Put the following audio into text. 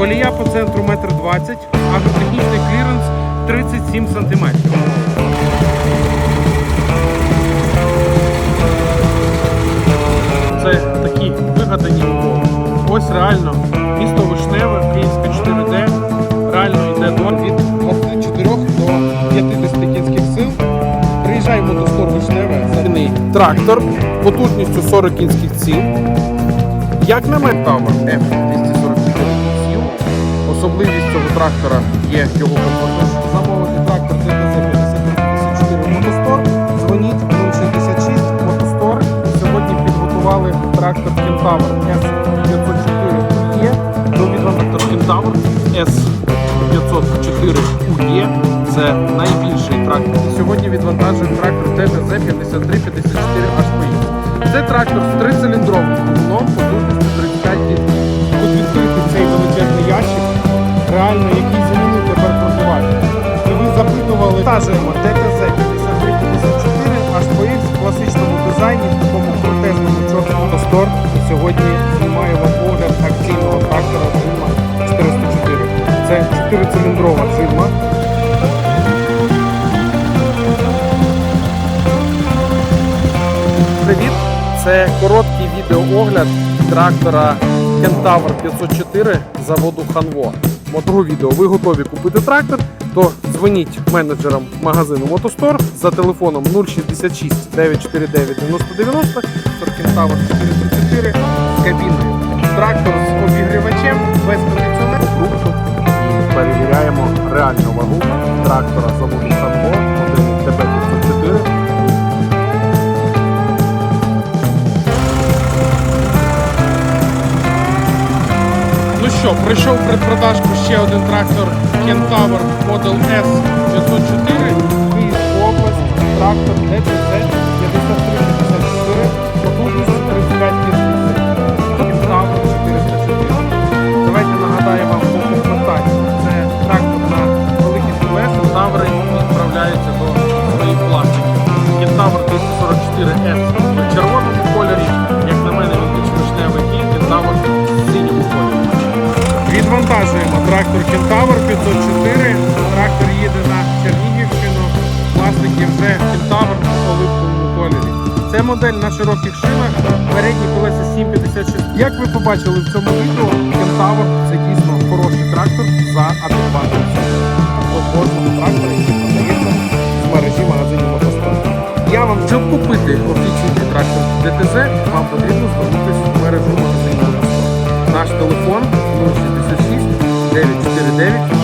Колія по центру 1,20 м, агротехнічний кліренс 37 см. Це такі вигадані умови. Ось реально місто Вишневе, Київська 4D, реально йде до від 24 до 50 кінських сил. Приїжджай в мотостор Вишневе, задний трактор потужністю 40 кінських сил. Як на мене, F244 сил. Особливість цього трактора є його комфортність. Замовити трактор ДТЗ 5354 мотостор. Дзвоніть 066 мотостор. Сьогодні підготували трактор Кентавр S504 UE відомо трактор Кентавр S504 UE. Це найбільший трактор. Сьогодні відвантажуємо трактор ТТЗ 5354 HPI. Це трактор з трициліндровим двигуном запитували, вантажуємо ТТЗ 5354 HPX в класичному дизайні, в такому крутезному чорному Стор. Сьогодні знімаю вам огляд акційного трактора Джильма 404. Це 4-циліндрова Джильма. Привіт! Це короткий відеоогляд трактора Кентавр 504 заводу Ханво. Мотого відео ви готові купити трактор, то дзвоніть менеджерам магазину Мотостор за телефоном 066 949 9090 Кентавр 434 з кабіною. Трактор з обігрівачем без кондиціонера. Фрукту і перевіряємо реальну вагу трактора заводу 504 Ну що, прийшов в предпродажку ще один трактор Model S 504. Київська область, трактор ДТЗ 5354, потужністю 35 кінських Kentaur 404. Давайте нагадаю вам по. Це трактор на великих колесах, таври відправляються до своїх власників. Kentaur 244S в червоному кольорі, як на мене, він більш вишневий і Kentaur в синьому кольорі. Відвантажуємо трактор модель на широких шинах, передні колеса 756. Як ви побачили в цьому відео, Кентавр це дійсно хороший трактор за адекватною ціною. До кожного трактора, який продається з мережі магазинів «Мотостор». Я вам, щоб купити офіційний трактор ДТЗ, вам потрібно звернутися в мережу магазинів «Мотостор». Наш телефон 066 949